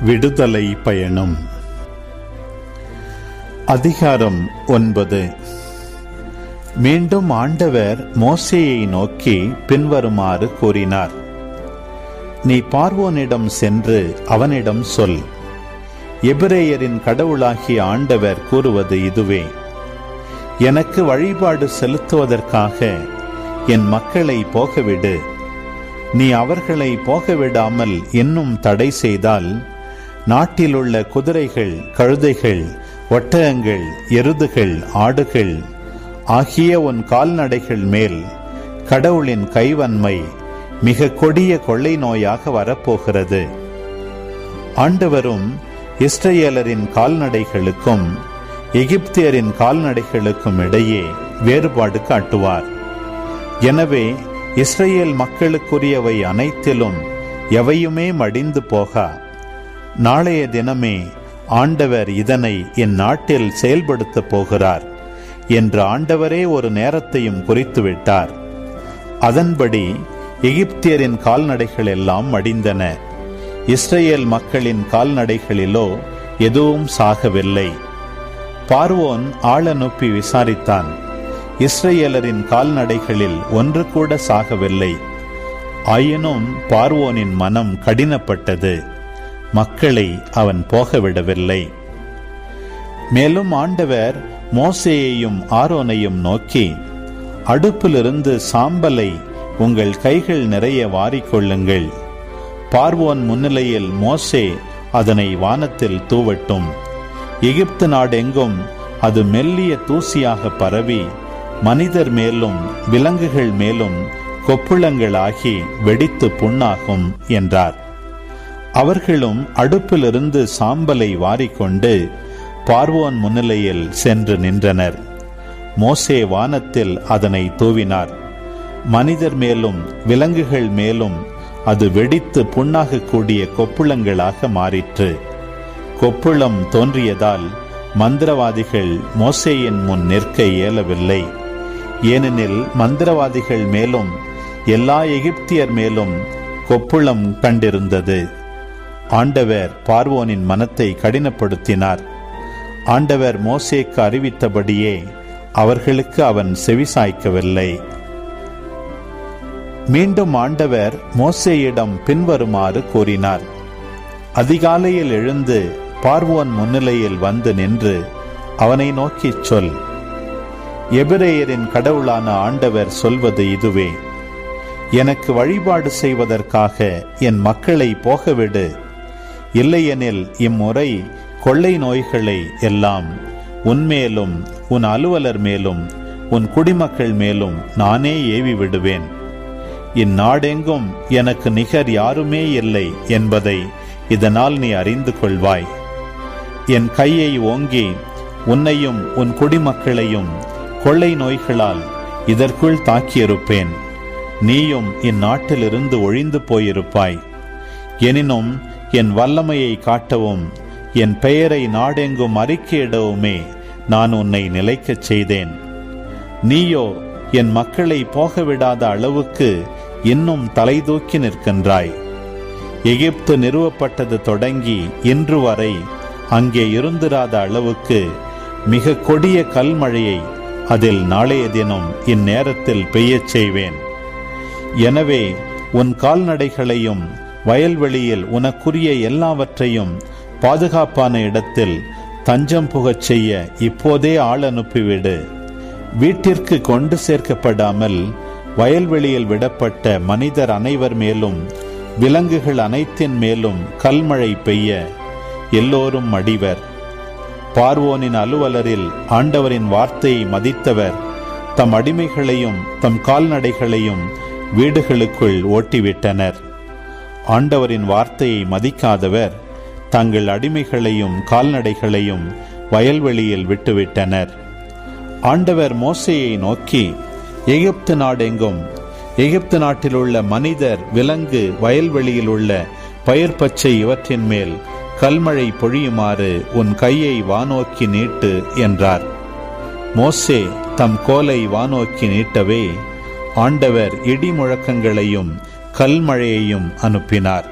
விடுதலை பயணம். அதிகாரம் ஒன்பது. மீண்டும் ஆண்டவர் மோசேயை நோக்கி பின்வருமாறு கூறினார். நீ பார்வோனிடம் சென்று அவனிடம் சொல். எபிரேயரின் கடவுளாகிய ஆண்டவர் கூறுவது இதுவே. எனக்கு வழிபாடு செலுத்துவதற்காக என் மக்களை போகவிடு. நீ அவர்களை போகவிடாமல் இன்னும் தடை செய்தால் நாட்டிலுள்ள குதிரைகள் கழுதைகள் ஒட்டகங்கள் எருதுகள் ஆடுகள் ஆகிய உன் கால்நடைகள் மேல் கடவுளின் கைவன்மை மிக கொடிய கொள்ளை நோயாக வரப்போகிறது. ஆண்டவரும் இஸ்ரேலரின் கால்நடைகளுக்கும் எகிப்தியரின் கால்நடைகளுக்கும் இடையே வேறுபாடு காட்டுவார். எனவே இஸ்ரேல் மக்களுக்குரியவை அனைத்திலும் எவையுமே மடிந்து போகா. நாளைய தினமே ஆண்டவர் இதனை என் நாட்டில் செயல்படுத்தப் போகிறார் என்று ஆண்டவரே ஒரு நேரத்தையும் குறித்துவிட்டார். அதன்படி எகிப்தியரின் கால்நடைகள் எல்லாம் மடிந்தன இஸ்ரேல் மக்களின் கால்நடைகளிலோ எதுவும் சாகவில்லை. பார்வோன் ஆள் அனுப்பி விசாரித்தான். இஸ்ரேலரின் கால்நடைகளில் ஒன்று கூட சாகவில்லை. ஆயினும் பார்வோனின் மனம் கடினப்பட்டது. மக்களை அவன் போகவிடவில்லை. மேலும் ஆண்டவர் மோசேயையும் ஆரோனையும் நோக்கி அடுப்பிலிருந்து சாம்பலை உங்கள் கைகள் நிறைய வாரிக்கொள்ளுங்கள். பார்வோன் முன்னிலையில் மோசே அதனை வானத்தில் தூவட்டும். எகிப்து நாடெங்கும் அது மெல்லிய தூசியாக பரவி மனிதர் மேலும் விலங்குகள் மேலும் கொப்புளங்களாகி வெடித்து புண்ணாகும் என்றார். அவர்களும் அடுப்பிலிருந்து சாம்பலை வாரிக்கொண்டு பார்வோன் முன்னிலையில் சென்று நின்றனர். மோசே வானத்தில் அதனை தூவினார். மனிதர் மேலும் விலங்குகள் மேலும் அது வெடித்து புண்ணாகக்கூடிய கொப்புளங்களாக மாறிற்று. கொப்புளம் தோன்றியதால் மந்திரவாதிகள் மோசேயின் முன் நிற்க இயலவில்லை. ஏனெனில் மந்திரவாதிகள் மேலும் எல்லா எகிப்தியர் மேலும் கொப்புளம் கண்டிருந்தது. ஆண்டவர் பார்வோனின் மனத்தை கடினப்படுத்தினார். ஆண்டவர் மோசேக்கு அறிவித்தபடியே அவர்களுக்கு அவன் செவிசாய்க்கவில்லை. மீண்டும் ஆண்டவர் மோசேயிடம் பின்வருமாறு கூறினார். அதிகாலையில் எழுந்து பார்வோன் முன்னிலையில் வந்து நின்று அவனை நோக்கிச் சொல். எபிரேயரின் கடவுளான ஆண்டவர் சொல்வது இதுவே. எனக்கு வழிபாடு செய்வதற்காக என் மக்களை போகவிடு. இல்லையெனில் இம்முறை கொள்ளை நோய்களை எல்லாம் உன்மேலும் உன் அலுவலர் மேலும் உன் குடிமக்கள் மேலும் நானே ஏவி விடுவேன். இந்நாடெங்கும் எனக்கு நிகர் யாருமே இல்லை என்பதை இதனால் நீ அறிந்து கொள்வாய். என் கையை ஓங்கி உன்னையும் உன் குடிமக்களையும் கொள்ளை நோய்களால் இதற்குள் தாக்கியிருப்பேன். நீயும் இந்நாட்டிலிருந்து ஒழிந்து போயிருப்பாய். எனினும் என் வல்லமையை காட்டவும் என் பெயரை நாடெங்கும் அறிக்கையிடவுமே நான் உன்னை நிலைக்கச் செய்தேன். நீயோ என் மக்களை போகவிடாத அளவுக்கு இன்னும் தலைதூக்கி நிற்கின்றாய். எகிப்து நிறுவப்பட்டது தொடங்கி இன்று வரை அங்கே இருந்திராத அளவுக்கு மிக கொடிய கல்மழையை அதில் நாளைய தினம் இந்நேரத்தில் பெய்யச் செய்வேன். எனவே உன் கால்நடைகளையும் வயல்வெளியில் உனக்குரிய எல்லாவற்றையும் பாதுகாப்பான இடத்தில் தஞ்சம் புகச் செய்ய இப்போதே ஆள் அனுப்பிவிடு. வீட்டிற்கு கொண்டு சேர்க்கப்படாமல் வயல்வெளியில் விடப்பட்ட மனிதர் அனைவர் மேலும் விலங்குகள் அனைத்தின் மேலும் கல்மழை பெய்ய எல்லோரும் மடிவர். பார்வோனின் அலுவலரில் ஆண்டவரின் வார்த்தையை மதித்தவர் தம் அடிமைகளையும் தம் கால்நடைகளையும் வீடுகளுக்குள் ஓட்டிவிட்டனர். ஆண்டவரின் வார்த்தையை மதிக்காதவர் தங்கள் அடிமைகளையும் கால்நடைகளையும் வயல்வெளியில் விட்டுவிட்டனர். ஆண்டவர் மோசையை நோக்கி எகிப்து நாடெங்கும்? எகிப்து நாட்டில் உள்ள மனிதர் விலங்கு வயல்வெளியில் உள்ள பயிர் பச்சை இவற்றின் மேல் கல்மழை பொழியுமாறு உன் கையை வானோக்கி நீட்டு என்றார். மோசே தம் கோலை வானோக்கி நீட்டவே ஆண்டவர் இடி முழக்கங்களையும் கல்மழையையும் அனுப்பினார்.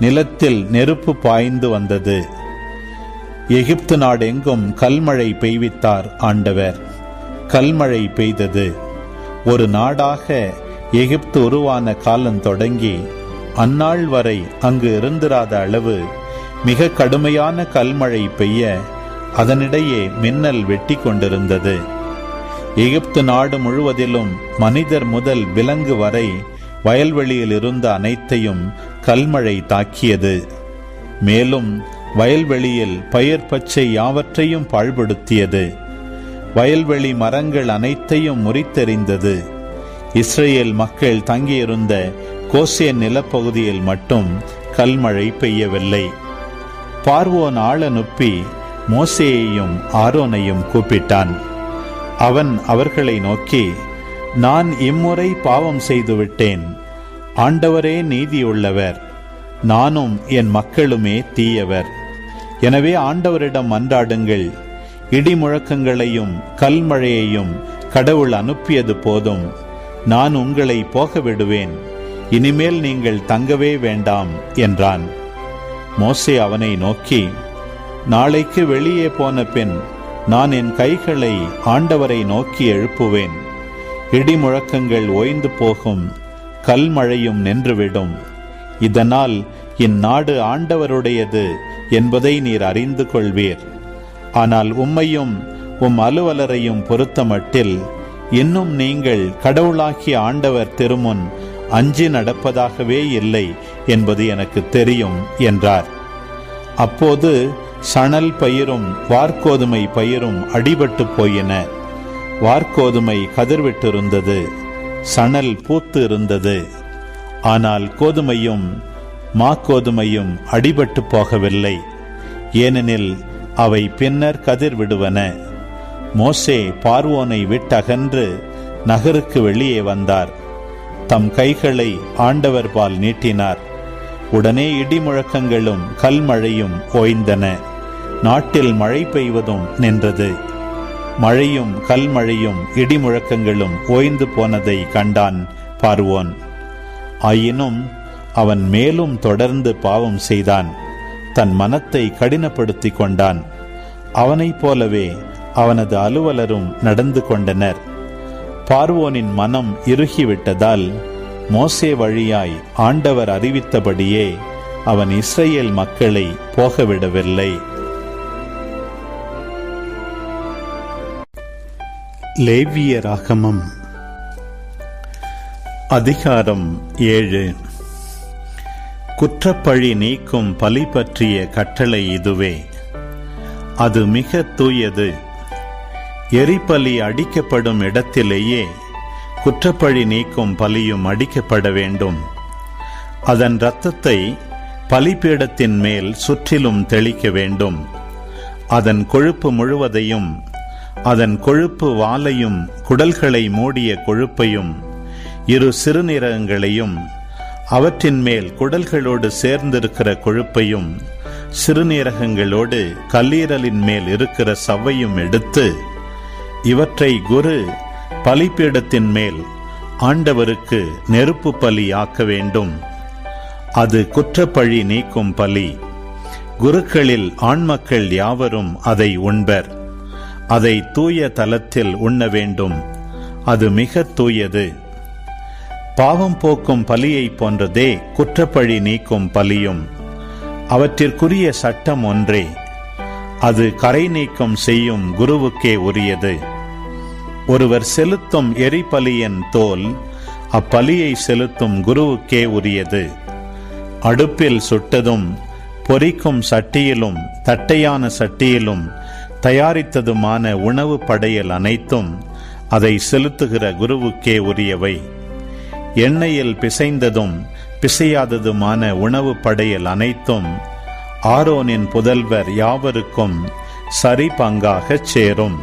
நிலத்தில் நெருப்பு பாய்ந்து வந்தது. எகிப்து நாடெங்கும் கல்மழை பெய்வித்தார் ஆண்டவர். கல்மழை பெய்தது. ஒரு நாடாக எகிப்து உருவான காலம் தொடங்கி அந்நாள் வரை அங்கு இருந்திராத அளவு மிக கடுமையான கல்மழை பெய்ய அதனிடையே மின்னல் வெட்டி கொண்டிருந்தது. எகிப்து நாடு முழுவதிலும் மனிதர் முதல் விலங்கு வரை வயல்வெளியில் இருந்த அனைத்தையும் கல்மழை தாக்கியது. மேலும் வயல்வெளியில் பயிர் பச்சை யாவற்றையும் பாழ்படுத்தியது. வயல்வெளி மரங்கள் அனைத்தையும் முறித்தெறிந்தது. இஸ்ரேல் மக்கள் தங்கியிருந்த கோசேன் நிலப்பகுதியில் மட்டும் கல்மழை பெய்யவில்லை. பார்வோன் ஆளனுப்பி மோசேயையும் ஆரோனையும் கூப்பிட்டான். அவன் அவர்களை நோக்கி நான் இம்முறை பாவம் செய்துவிட்டேன் ஆண்டவரே நீதியுள்ளவர். நானும் என் மக்களுமே தீயவர். எனவே ஆண்டவரிடம் மன்றாடுங்கள் இடி முழக்கங்களையும் கல்மழையையும் கடவுள் அனுப்பியது போதும். நான் உங்களை போக விடுவேன் இனிமேல் நீங்கள் தங்கவே வேண்டாம் என்றான். மோசே அவனை நோக்கி நாளைக்கு வெளியே போன பின் நான் என் கைகளை ஆண்டவரை நோக்கி எழுப்புவேன். இடி முழக்கங்கள் ஓய்ந்து போகும் கல்மழையும் நின்றுவிடும். இதனால் இந்நாடு ஆண்டவருடையது என்பதை நீர் அறிந்து கொள்வீர். ஆனால் உம்மையும் உம் அலுவலரையும் பொறுத்தமட்டில் இன்னும் நீங்கள் கடவுளாகிய ஆண்டவர் திருமுன் அஞ்சி நடப்பதாகவே இல்லை என்பது எனக்கு தெரியும் என்றார். அப்போது சணல் பயிரும் வார்கோதுமை பயிரும் அடிபட்டு போயின. வார்கோதுமை கதிர்விட்டிருந்தது சணல் பூத்து இருந்தது ஆனால் கோதுமையும் மாக்கோதுமையும் அடிபட்டு போகவில்லை. ஏனெனில் அவை பின்னர் கதிர் விடுவன மோசே பார்வோனை விட்டகன்று நகருக்கு வெளியே வந்தார். தம் கைகளை ஆண்டவர் பால் நீட்டினார். உடனே இடி முழக்கங்களும் கல்மழையும் ஓய்ந்தன. நாட்டில் மழை பெய்வதும் நின்றது. மழையும் கல்மழையும் இடி முழக்கங்களும் ஓய்ந்து போனதை கண்டான் பார்வோன். ஆயினும் அவன் மேலும் தொடர்ந்து பாவம் செய்தான். தன் மனத்தை கடினப்படுத்திக் கொண்டான். அவனைப் போலவே அவனது அலுவலரும் நடந்து கொண்டனர். பார்வோனின் மனம் இறுகிவிட்டதால் மோசே வழியாய் ஆண்டவர் அறிவித்தபடியே அவன் இஸ்ரேல் மக்களை போகவிடவில்லை. லேவிய ராகமம் அதிகாரம் ஏழு. குற்றப்பழி நீக்கும் பலி பற்றிய கட்டளை இதுவே. அது மிக தூயது. எரிபலி அடிக்கப்படும் இடத்திலேயே குற்றப்பழி நீக்கும் பலியும் அடிக்கப்பட வேண்டும். அதன் இரத்தத்தை பலிபீடத்தின் மேல் சுற்றிலும் தெளிக்க வேண்டும். அதன் கொழுப்பு முழுவதையும் அதன் கொழுப்பு வாலையும் குடல்களை மூடிய கொழுப்பையும் இரு சிறுநீரகங்களையும் அவற்றின் மேல் குடல்களோடு சேர்ந்திருக்கிற கொழுப்பையும் சிறுநீரகங்களோடு கல்லீரலின் மேல் இருக்கிற சவ்வையும் எடுத்து இவற்றை குரு பலிப்பீடத்தின் மேல் ஆண்டவருக்கு நெருப்பு பலி ஆக்க வேண்டும். அது குற்றப்பழி நீக்கும் பலி. குருக்களில் ஆண்மக்கள் யாவரும் அதை உண்பர். அதை தூய தலத்தில் உண்ண வேண்டும். அது மிக தூயது. பாவம் போக்கும் பலியை போன்றதே குற்றப்பழி நீக்கும் பலியும். அவற்றிற்குரிய சட்டம் ஒன்றே. அது கரை நீக்கம் செய்யும் குருவுக்கே உரியது. ஒருவர் செலுத்தும் எரிபலியின் தோல் அப்பலியை செலுத்தும் குருவுக்கே உரியது. அடுப்பில் சுட்டதும் பொறிக்கும் சட்டியிலும் தட்டையான சட்டியிலும் தயாரித்ததுமான உணவு படையல் அனைத்தும் அதை செலுத்துகிற குருவுக்கே உரியவை. எண்ணெயில் பிசைந்ததும் பிசையாததுமான உணவு படையல் அனைத்தும் ஆரோனின் புதல்வர் யாவருக்கும் சரி பங்காகச் சேரும்.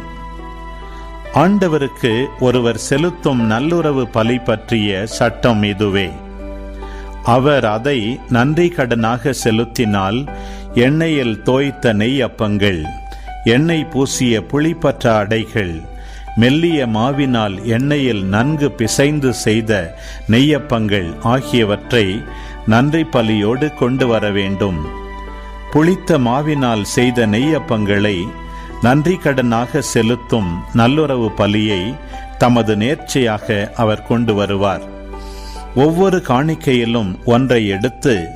ஆண்டவருக்கு ஒருவர் செலுத்தும் நல்லுறவு பலி பற்றிய சட்டம் இதுவே. அவர் அதை நன்றி கடனாக செலுத்தினால் எண்ணெயில் தோய்த்த நெய் அப்பங்கள் எண்ணெய் பூசிய புளிப்பற்ற அடைகள் மெல்லிய மாவினால் எண்ணெயில் நன்கு பிசைந்து செய்த நெய்யப்பங்கள் ஆகியவற்றை நன்றி பலியோடு கொண்டு வர வேண்டும். புளித்த மாவினால் செய்த நெய்யப்பங்களை நன்றி கடனாக செலுத்தும் நல்லுறவு பலியை தமது நேர்ச்சையாக அவர் கொண்டு வருவார். ஒவ்வொரு காணிக்கையிலும் ஒன்றை எடுத்து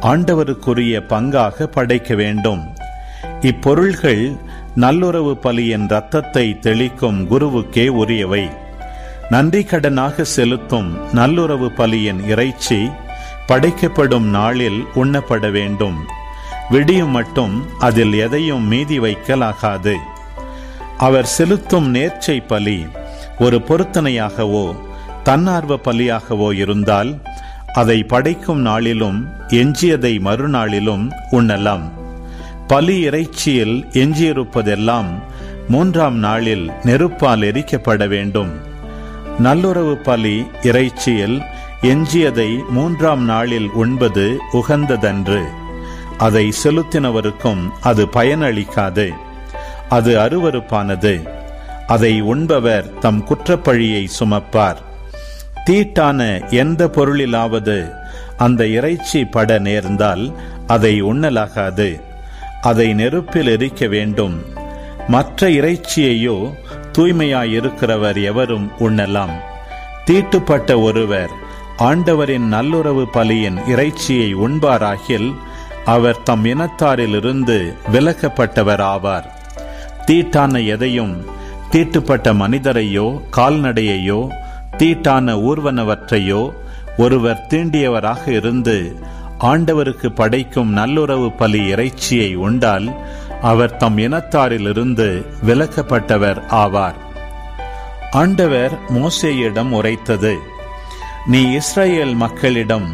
ஆண்டவருக்குரிய பங்காக படைக்க வேண்டும். இப்பொருள்கள் நல்லுறவு பலியின் இரத்தத்தை தெளிக்கும் குருவுக்கே உரியவை. நன்றி கடனாக செலுத்தும் நல்லுறவு பலியின் இறைச்சி படைக்கப்படும் நாளில் உண்ணப்பட வேண்டும். விடியும் மட்டும் அதில் எதையும் மீதி வைக்கலாகாது. அவர் செலுத்தும் நேர்ச்சை பலி ஒரு பொருத்தனையாகவோ தன்னார்வ பலியாகவோ இருந்தால் அதை படைக்கும் நாளிலும் எஞ்சியதை மறுநாளிலும் உண்ணலாம். பலி இறைச்சியில் எஞ்சியிருப்பதெல்லாம் மூன்றாம் நாளில் நெருப்பால் எரிக்கப்பட வேண்டும். நல்லுறவு பலி இறைச்சியில் எஞ்சியதை மூன்றாம் நாளில் உண்பது உகந்ததன்று. அதை செலுத்தினவருக்கும் அது பயனளிக்காது. அது அருவருப்பானது. அதை உண்பவர் தம் குற்றப்பழியை சுமப்பார். தீட்டான எந்த பொருளிலாவது அந்த இறைச்சி பட நேர்ந்தால் அதை உண்ணலாகாது. அதை நெருப்பில் எரிக்க வேண்டும். மற்ற இறைச்சியையோ தூய்மையாயிருக்கிறவர் எவரும் உண்ணலாம். தீட்டுப்பட்ட ஒருவர் ஆண்டவரின் நல்லுறவு பலியின் இறைச்சியை உண்பாராகில் அவர் தம் இனத்தாரிலிருந்து விலக்கப்பட்டவர் ஆவார் தீட்டான எதையும் தீட்டுப்பட்ட மனிதரையோ கால்நடையையோ தீட்டான ஊர்வனவற்றையோ ஒருவர் தீண்டியவராக இருந்து ஆண்டவருக்கு படைக்கும் நல்லுறவு பலி இறைச்சியை உண்டால் அவர் தம் இனத்தாரிலிருந்து விலக்கப்பட்டவர் ஆவார். ஆண்டவர் மோசேயிடம் உரைத்தது நீ இஸ்ரேல் மக்களிடம்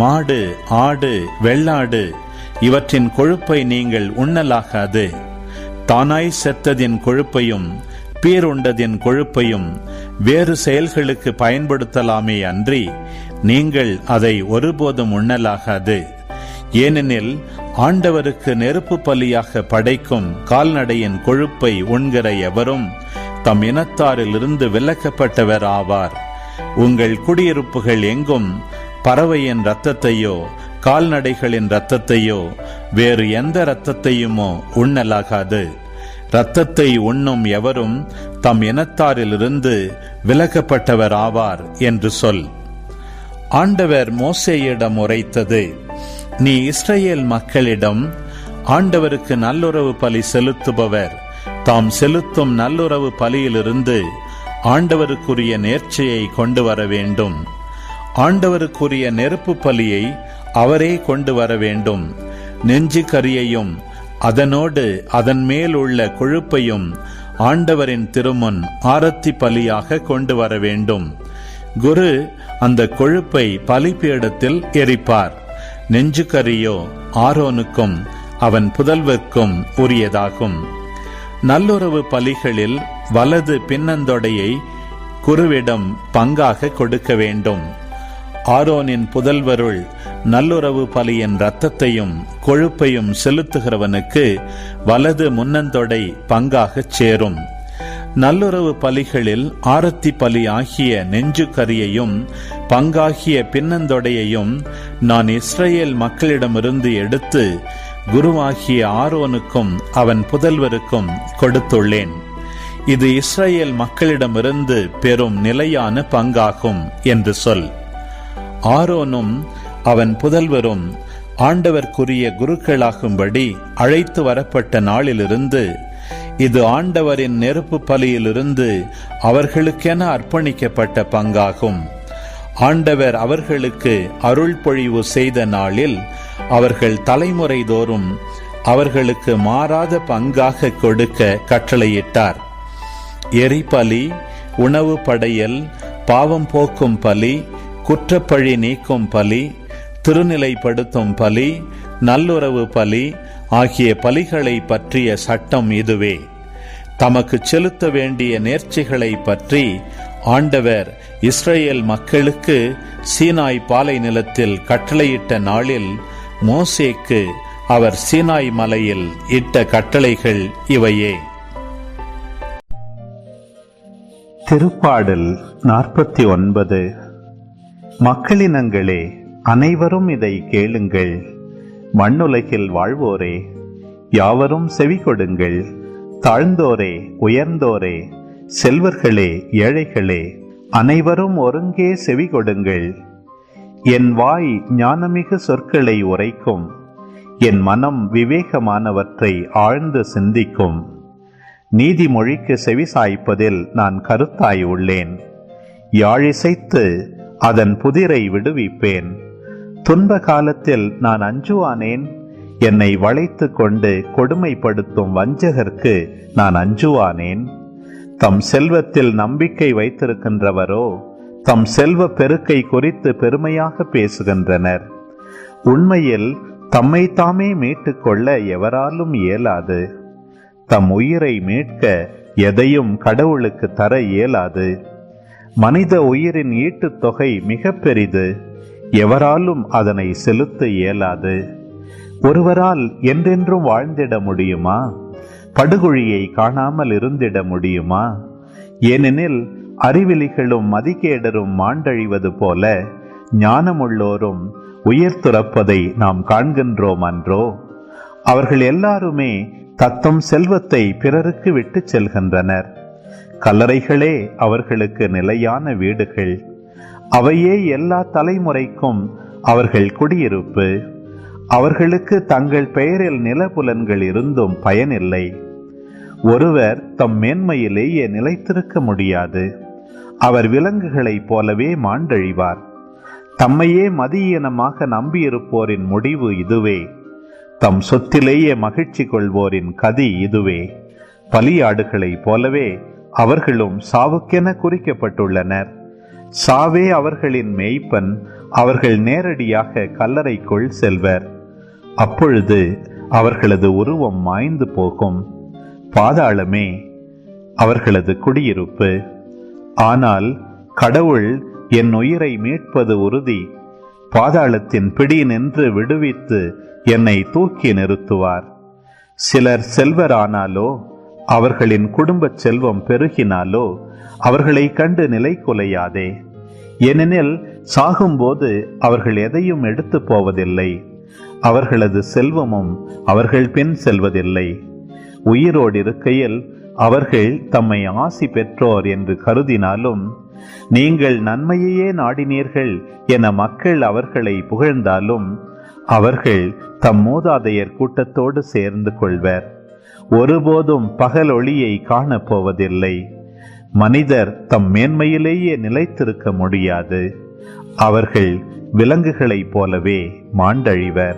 மாடு ஆடு வெள்ளாடு இவற்றின் கொழுப்பை நீங்கள் உண்ணலாகாது. தானாய் செத்ததின் கொழுப்பையும் பீருண்டதின் கொழுப்பையும் வேறு செயல்களுக்கு பயன்படுத்தலாமே அன்றி நீங்கள் அதை ஒருபோதும் உண்ணலாகாது. ஏனெனில் ஆண்டவருக்கு நெருப்பு பலியாக படைக்கும் கால்நடையின் கொழுப்பை உண்கிற எவரும் தம் இனத்தாரிலிருந்து விலக்கப்பட்டவர் ஆவார். உங்கள் குடியிருப்புகள் எங்கும் பறவையின் இரத்தத்தையோ கால்நடைகளின் இரத்தத்தையோ வேறு எந்த இரத்தத்தையுமோ உண்ணலாகாது. இரத்தத்தை உண்ணும் எவரும் தம் இனத்தாரிலிருந்து விலக்கப்பட்டவர் ஆவார் என்று சொல். ஆண்டவர் மோசேயிடம் உரைத்தது நீ இஸ்ரேல் மக்களிடம் ஆண்டவருக்கு நல்லுறவு பலி செலுத்துபவர். தாம் செலுத்தும் நல்லுறவு பலியிலிருந்து ஆண்டவருக்குரிய நேர்ச்சியை கொண்டு வர வேண்டும். ஆண்டவருக்குரிய நெருப்பு பலியை அவரே கொண்டு வர வேண்டும். நெஞ்சு கரியையும் அதனோடு அதன் மேல் உள்ள கொழுப்பையும் ஆண்டவரின் திருமுன் ஆரத்தி பலியாக கொண்டு வர வேண்டும். குரு அந்த கொழுப்பை பலிபீடத்தில் எரிப்பார். நெஞ்சுக்கரியோ ஆரோனுக்கும் அவன் புதல்வர்க்கும் உரியதாகும். நல்லுறவு பலிகளில் வலது பின்னந்தொடையை குருவிடம் பங்காக கொடுக்க வேண்டும். ஆரோனின் புதல்வருள் நல்லுறவு பலியின் இரத்தத்தையும் கொழுப்பையும் செலுத்துகிறவனுக்கு வலது முன்னந்தொடை பங்காகச் சேரும். நல்லுறவு பலிகளில் ஆரத்தி பலி ஆகிய நெஞ்சு கரியையும் பங்காகிய பின்னந்தொடையையும் நான் இஸ்ரேல் மக்களிடமிருந்து எடுத்து குருவாகிய ஆரோனுக்கும் அவன் புதல்வருக்கும் கொடுத்துள்ளேன். இது இஸ்ரேல் மக்களிடமிருந்து பெரும் நிலையான பங்காகும் என்று சொல். ஆரோனும் அவன் புதல்வரும் ஆண்டவர்க்குரிய குருக்களாகும்படி அழைத்து வரப்பட்ட நாளிலிருந்து இது ஆண்டவரின் நெருப்பு பலியிலிருந்து அவர்களுக்கென அர்ப்பணிக்கப்பட்ட பங்காகும். ஆண்டவர் அவர்களுக்கு அருள் பொழிவு செய்த நாளில் அவர்கள் தலைமுறை தோறும் அவர்களுக்கு மாறாத பங்காக கொடுக்க கட்டளையிட்டார். எரிபலி உணவு படையல் பாவம் போக்கும் பலி குற்றப்பழி நீக்கும் பலி திருநிலைப்படுத்தும் பலி நல்லுறவு பலி ஆகிய பலிகளை பற்றிய சட்டம் இதுவே. தமக்கு செலுத்த வேண்டிய நேர்ச்சிகளை பற்றி ஆண்டவர் இஸ்ரேல் மக்களுக்கு சீனாய் பாலை நிலத்தில் கட்டளையிட்ட நாளில் மோசேக்கு அவர் சீனாய் மலையில் இட்ட கட்டளைகள் இவையே. திருப்பாடல் நாற்பத்தி ஒன்பது. மக்களினங்களே அனைவரும் இதை கேளுங்கள். மண்ணுலகில் வாழ்வோரே யாவரும் செவி கொடுங்கள். தாழ்ந்தோரே உயர்ந்தோரே செல்வர்களே ஏழைகளே அனைவரும் ஒருங்கே செவி கொடுங்கள். என் வாய் ஞானமிகு சொற்களை உரைக்கும். என் மனம் விவேகமானவற்றை ஆழ்ந்து சிந்திக்கும். நீதிமொழிக்கு செவிசாய்ப்பதில் நான் கருத்தாய் உள்ளேன். யாழிசைத்து அதன் புதிரை விடுவிப்பேன். துன்ப காலத்தில் நான் அஞ்சுவானேன்? என்னை வளைத்து கொண்டு கொடுமைப்படுத்தும் வஞ்சகர்க்கு நான் அஞ்சுவானேன்? தம் செல்வத்தில் நம்பிக்கை வைத்திருக்கின்றவரோ தம் செல்வ பெருக்கை குறித்து பெருமையாக பேசுகின்றனர். உண்மையில் தம்மை தாமே மீட்டுக்கொள்ள எவராலும் இயலாது. தம் உயிரை மீட்க எதையும் கடவுளுக்கு தர இயலாது. மனித உயிரின் ஈட்டுத் தொகை மிக பெரிது. எவராலும் அதனை செலுத்த இயலாது. ஒருவரால் என்றென்றும் வாழ்ந்திட முடியுமா? படுகொழியை காணாமல் இருந்திட முடியுமா? ஏனெனில் அறிவிலிகளும் மதிகேடரும் மாண்டழிவது போல ஞானமுள்ளோரும் உயிர் துறப்பதை நாம் காண்கின்றோம் அன்றோ அவர்கள் எல்லாருமே தத்தம் செல்வத்தை பிறருக்கு விட்டுச் செல்கின்றனர். கல்லறைகளே அவர்களுக்கு நிலையான வீடுகள். அவையே எல்லா தலைமுறைக்கும் அவர்கள் குடியிருப்பு. அவர்களுக்கு தங்கள் பெயரில் நிலபுலன்கள் இருந்தும் பயனில்லை. ஒருவர் தம் மேன்மையிலேயே நிலைத்திருக்க முடியாது. அவர் விலங்குகளைப் போலவே மாண்டழிவார். தம்மையே மதியீனமாக நம்பியிருப்போரின் முடிவு இதுவே. தம் சொத்திலேயே மகிழ்ச்சி கொள்வோரின் கதி இதுவே. பலியாடுகளைப் போலவே அவர்களும் சாவுக்கென குறிக்கப்பட்டுள்ளனர். சாவே அவர்களின் மேய்ப்பன் அவர்கள் நேரடியாக கல்லறைக்குள் செல்வர். அப்பொழுது அவர்களது உருவம் மாய்ந்து போகும். பாதாளமே அவர்களது குடியிருப்பு. ஆனால் கடவுள் என் உயிரை மீட்பது உறுதி. பாதாளத்தின் பிடி நின்று விடுவித்து என்னை தூக்கி நிறுத்துவார். சிலர் செல்வரானாலோ அவர்களின் குடும்பச் செல்வம் பெருகினாலோ அவர்களை கண்டு நிலை குலையாதே. ஏனெனில் சாகும்போது அவர்கள் எதையும் எடுத்து போவதில்லை. அவர்களது செல்வமும் அவர்கள் பின் செல்வதில்லை. உயிரோடு இருக்கையில் அவர்கள் தம்மை ஆசி பெற்றோர் என்று கருதினாலும் நீங்கள் நன்மையையே நாடினீர்கள் என மக்கள் அவர்களை புகழ்ந்தாலும் அவர்கள் தம் மூதாதையர் கூட்டத்தோடு சேர்ந்து கொள்வர். ஒருபோதும் பகல் ஒளியை காணப்போவதில்லை. மனிதர் தம் மேன்மையிலேயே நிலைத்திருக்க முடியாது. அவர்கள் விலங்குகளைப் போலவே மாண்டழிவர்.